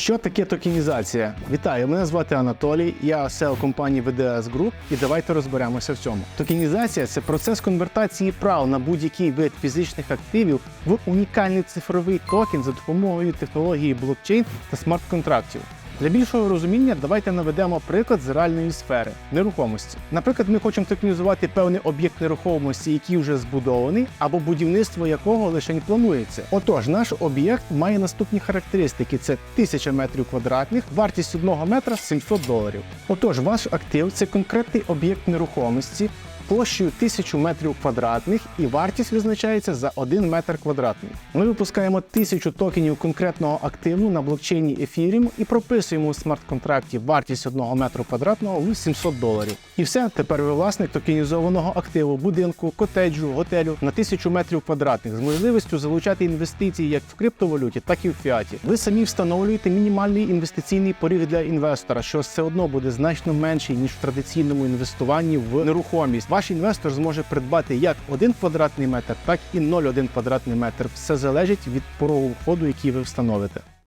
Що таке токенізація? Вітаю, мене звати Анатолій, я SEO компанії VDS Group і давайте розберемося в цьому. Токенізація це процес конвертації прав на будь-який вид фізичних активів в унікальний цифровий токен за допомогою технології блокчейн та смарт-контрактів. Для більшого розуміння давайте наведемо приклад з реальної сфери нерухомості. Наприклад, ми хочемо токенізувати певний об'єкт нерухомості, який вже збудований, або будівництво якого лише планується. Отож, наш об'єкт має наступні характеристики: це 1000 метрів квадратних, вартість одного метра 700 доларів. Отож, ваш актив це конкретний об'єкт нерухомості. Площею 1000 метрів квадратних і вартість визначається за 1 метр квадратний. Ми випускаємо 1000 токенів конкретного активу на блокчейні Ethereum і прописуємо у смарт-контракті вартість 1 метру квадратного в 700 доларів. І все, тепер ви власник токенізованого активу, будинку, котеджу, готелю на 1000 метрів квадратних з можливістю залучати інвестиції як в криптовалюті, так і в фіаті. Ви самі встановлюєте мінімальний інвестиційний поріг для інвестора, що все одно буде значно менший ніж в традиційному інвестуванні в нерухомість. Ваш інвестор зможе придбати як 1 квадратний метр, так і 0,1 квадратний метр. Все залежить від порогу входу, який ви встановите.